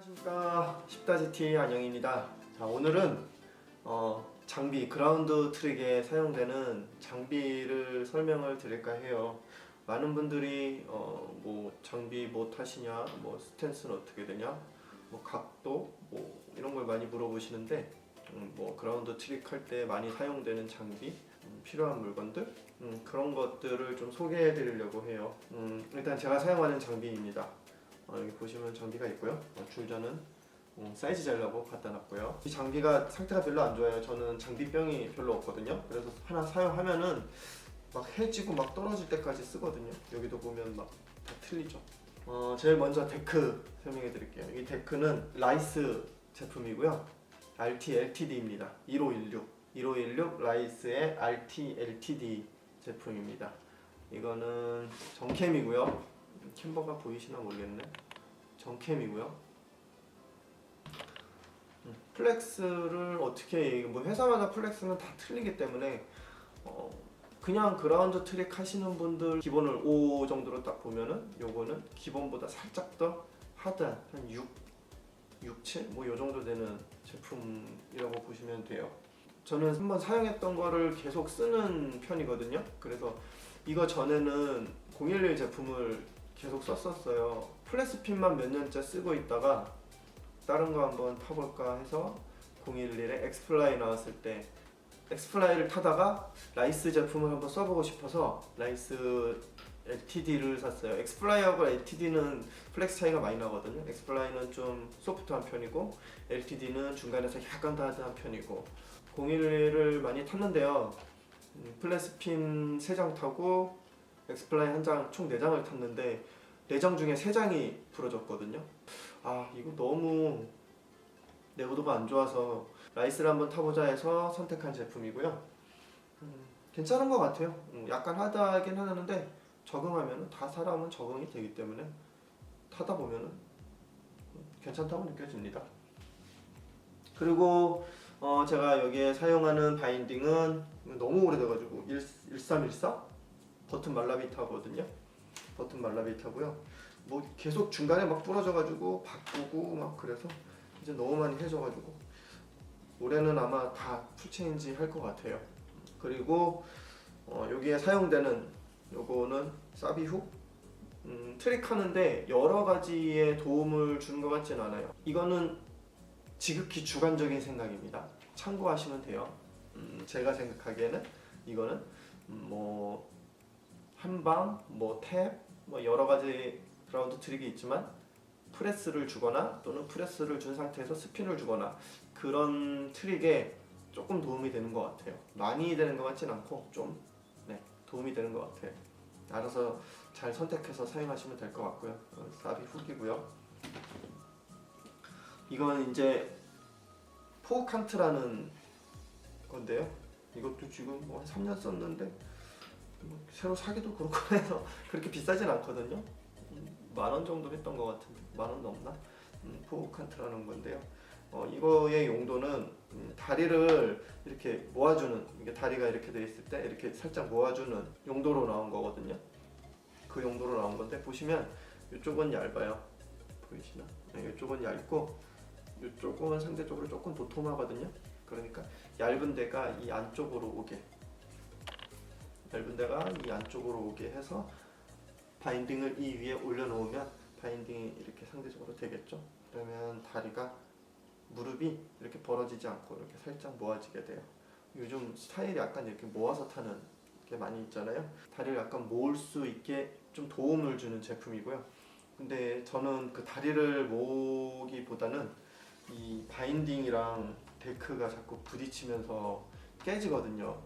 안녕하십니까. 10다지T 안영입니다. 자 오늘은 어, 장비 그라운드 트릭에 사용되는 장비를 설명을 드릴까 해요. 많은 분들이 어, 뭐 장비 뭐 타시냐 뭐 스탠스는 어떻게 되냐 뭐 각도 뭐 이런 걸 많이 물어보시는데 음, 뭐 그라운드 트릭 할 때 많이 사용되는 장비 음, 필요한 물건들 음, 그런 것들을 좀 소개해 드리려고 해요. 음, 일단 제가 사용하는 장비입니다 어, 여기 보시면 장비가 있고요. 어, 줄자는 음, 사이즈 재려고 갖다 놨고요. 이 장비가 상태가 별로 안 좋아요. 저는 장비병이 별로 없거든요. 그래서 하나 사용하면은 막 해지고 막 떨어질 때까지 쓰거든요. 여기도 보면 막 다 틀리죠. 어, 제일 먼저 데크 설명해 드릴게요. 이 데크는 라이스 제품이고요. RT LTD입니다. 1516 1516 라이스의 RT LTD 제품입니다. 이거는 정캠이고요. 캠버가 보이시나 모르겠네. 정캠이고요. 음, 플렉스를 어떻게 뭐 회사마다 플렉스는 다 틀리기 때문에 어, 그냥 그라운드 트릭 하시는 분들 기본을 5 정도로 딱 보면은 요거는 기본보다 살짝 더 하드한 한 6, 6, 7? 뭐 요 정도 되는 제품이라고 보시면 돼요. 저는 한번 사용했던 거를 계속 쓰는 편이거든요. 그래서 이거 전에는 011 제품을 계속 썼었어요. 플래스핀만 몇 년째 쓰고 있다가 다른 거 한번 타볼까 해서 011에 엑스플라이 나왔을 때 엑스플라이를 타다가 라이스 제품을 한번 써보고 싶어서 라이스 LTD를 샀어요. 엑스플라이하고 LTD는 플렉스 차이가 많이 나거든요. 엑스플라이는 좀 소프트한 편이고 LTD는 중간에서 약간 더 하드한 편이고 011을 많이 탔는데요. 음, 플래스핀 3장 타고 엑스플라이 한 장 총 4장을 탔는데 4장 중에 3장이 부러졌거든요. 아 이거 너무 내구도가 안 좋아서 라이스를 한번 타보자 해서 선택한 제품이고요. 음, 괜찮은 것 같아요. 음, 약간 하다긴 하는데 적응하면 다 사람은 적응이 되기 때문에 타다 보면은 괜찮다고 느껴집니다. 그리고 어, 제가 여기에 사용하는 바인딩은 너무 오래돼가지고 1314 버튼 말라비타거든요. 버튼 말라비타고요. 뭐 계속 중간에 막 부러져가지고 바꾸고 막 그래서 이제 너무 많이 해져가지고 올해는 아마 다 풀체인지 할 것 같아요. 그리고 어, 여기에 사용되는 요거는 사비 후 음, 트릭 하는데 여러 가지의 도움을 주는 것 같지는 않아요. 이거는 지극히 주관적인 생각입니다. 참고하시면 돼요. 음, 제가 생각하기에는 이거는 음, 뭐 한방, 뭐 탭, 뭐 여러 가지 그라운드 트릭이 있지만 프레스를 주거나 또는 프레스를 준 상태에서 스핀을 주거나 그런 트릭에 조금 도움이 되는 것 같아요. 많이 되는 것 같진 않고 좀 네, 도움이 되는 것 같아요. 알아서 잘 선택해서 사용하시면 될 것 같고요. 어, 사비 훅이고요. 이건 이제 포칸트라는 건데요. 이것도 지금 뭐한 3년 썼는데 뭐 새로 사기도 그렇고 해서 그렇게 비싸진 않거든요. 만 원 정도 했던 것 같은데 만 원 넘나? 음, 포칸트라는 건데요. 어, 이거의 용도는 음, 다리를 이렇게 모아주는 이게 다리가 이렇게 돼 있을 때 이렇게 살짝 모아주는 용도로 나온 거거든요. 그 용도로 나온 건데 보시면 이쪽은 얇아요. 보이시나? 네, 이쪽은 얇고 이쪽은 상대적으로 조금 도톰하거든요. 그러니까 얇은 데가 이 안쪽으로 오게 얇은 데가 이 안쪽으로 오게 해서 바인딩을 이 위에 올려놓으면 바인딩이 이렇게 상대적으로 되겠죠. 그러면 다리가 무릎이 이렇게 벌어지지 않고 이렇게 살짝 모아지게 돼요. 요즘 스타일이 약간 이렇게 모아서 타는 게 많이 있잖아요. 다리를 약간 모을 수 있게 좀 도움을 주는 제품이고요. 근데 저는 그 다리를 모으기보다는 이 바인딩이랑 데크가 자꾸 부딪히면서 깨지거든요.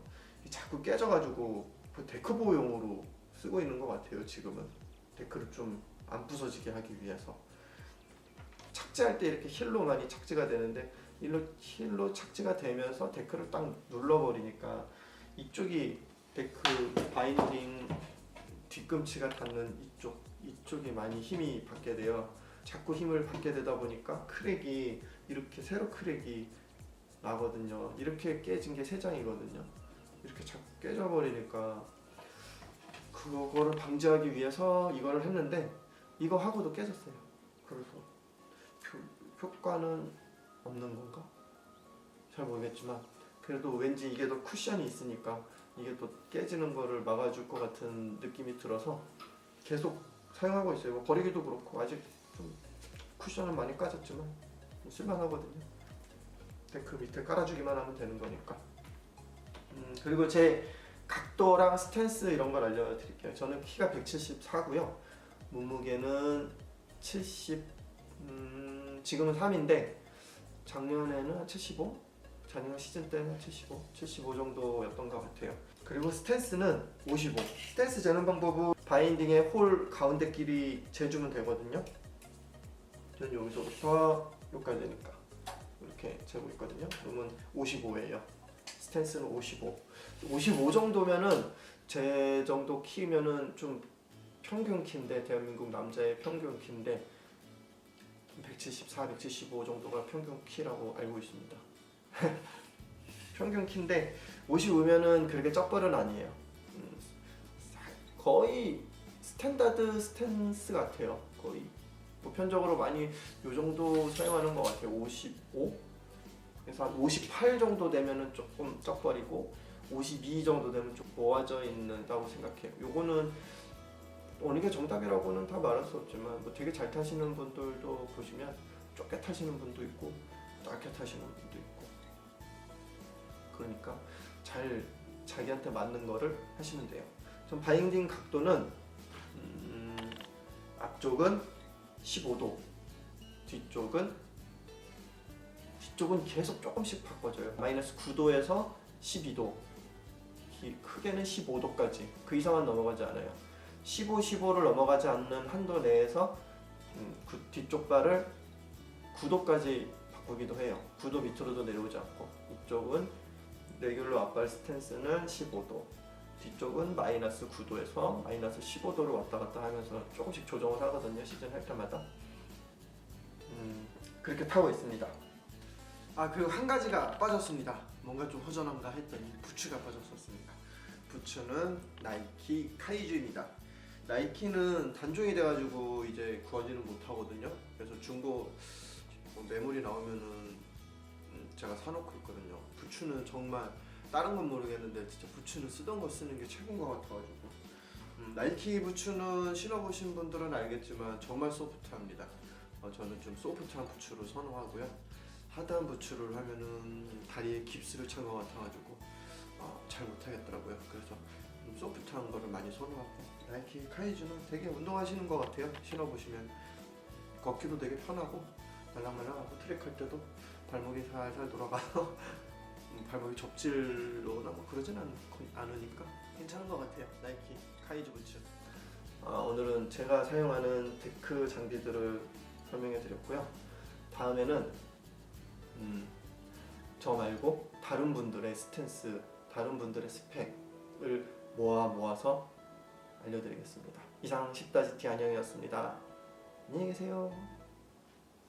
이 자꾸 깨져가지고 그 데크 보호용으로 쓰고 있는 것 같아요. 지금은 데크를 좀 안 부서지게 하기 위해서 착지할 때 이렇게 힐로 많이 착지가 되는데 힐로 힐로 착지가 되면서 데크를 딱 눌러버리니까 이쪽이 데크 바인딩 뒤꿈치가 닿는 이쪽 이쪽이 많이 힘이 받게 돼요. 자꾸 힘을 받게 되다 보니까 크랙이 이렇게 세로 크랙이 나거든요. 이렇게 깨진 게 세 장이거든요. 이렇게 자꾸 깨져버리니까 그거를 방지하기 위해서 이거를 했는데 이거 하고도 깨졌어요. 그래서 그 효과는 없는 건가? 잘 모르겠지만 그래도 왠지 이게 더 쿠션이 있으니까 이게 또 깨지는 거를 막아줄 것 같은 느낌이 들어서 계속 사용하고 있어요. 뭐 버리기도 그렇고 아직 좀 쿠션은 많이 까졌지만 쓸만하거든요. 데크 밑에 깔아주기만 하면 되는 거니까. 음, 그리고 제 각도랑 스탠스 이런 걸 알려드릴게요. 저는 키가 174고요. 몸무게는 70, 음, 지금은 3인데 작년에는 한 75? 작년 시즌 때는 한 75, 75 정도였던 것 같아요. 그리고 스탠스는 55. 스탠스 재는 방법은 바인딩의 홀 가운데 길이 재주면 되거든요. 저는 여기서부터 여기까지니까 이렇게 재고 있거든요. 그러면 55예요. 스탠스는 55. 55 정도면은 제 정도 키면은 좀 평균 키인데 대한민국 남자의 평균 키인데 174, 175 정도가 평균 키라고 알고 있습니다. 평균 키인데 55면은 그렇게 쩍벌은 아니에요. 음, 거의 스탠다드 스탠스 같아요. 거의 보편적으로 많이 요 정도 사용하는 것 같아요. 55 그래서 한 58 정도 되면은 조금 쩍벌이고 52 정도 되면 좀 모아져 있는다고 생각해요. 요거는 어느 게 정답이라고는 다 말할 수 없지만 뭐 되게 잘 타시는 분들도 보시면 좁게 타시는 분도 있고 짧게 타시는 분도 있고 그러니까 잘 자기한테 맞는 거를 하시면 돼요. 전 바인딩 각도는 음, 앞쪽은 15도, 뒤쪽은 뒤쪽은 계속 조금씩 바꿔줘요. 마이너스 9도에서 12도, 기- 크게는 15도까지 그 이상은 넘어가지 않아요. 15, 15를 넘어가지 않는 한도 내에서 음, 그 뒤쪽 발을 9도까지 바꾸기도 해요. 9도 밑으로도 내려오지 않고 이쪽은 레귤러 앞발 스탠스는 15도, 뒤쪽은 마이너스 9도에서 마이너스 15도를 왔다 갔다 하면서 조금씩 조정을 하거든요. 시즌 할 때마다. 음, 그렇게 타고 있습니다. 아 그리고 한 가지가 빠졌습니다. 뭔가 좀 허전한가 했더니 부츠가 빠졌었습니다. 부츠는 나이키 카이즈입니다. 나이키는 단종이 돼가지고 이제 구하지는 못하거든요. 그래서 중고 뭐 매물이 나오면은 음, 제가 사놓고 있거든요. 부츠는 정말 다른 건 모르겠는데 진짜 부츠는 쓰던 거 쓰는 게 최고인 것 같아가지고 음, 나이키 부츠는 신어보신 분들은 알겠지만 정말 소프트합니다. 어, 저는 좀 소프트한 부츠를 선호하고요. 하드한 부츠를 하면은 다리에 깁스를 찬 것 같아가지고 어, 잘 못하겠더라고요. 그래서 좀 소프트한 거를 많이 선호하고 나이키 카이즈는 되게 운동하시는 것 같아요. 신어보시면 걷기도 되게 편하고 말랑말랑하고 트랙할 때도 발목이 살살 돌아가서 음, 발목이 접질로나 뭐 그러진 않, 않으니까 괜찮은 것 같아요. 나이키 카이즈 부츠. 아, 오늘은 제가 사용하는 데크 장비들을 설명해 드렸고요. 다음에는 음, 저 말고 다른 분들의 스탠스, 다른 분들의 스펙을 모아 모아서 알려드리겠습니다. 이상 10다시티 안녕이었습니다. 안녕히 계세요.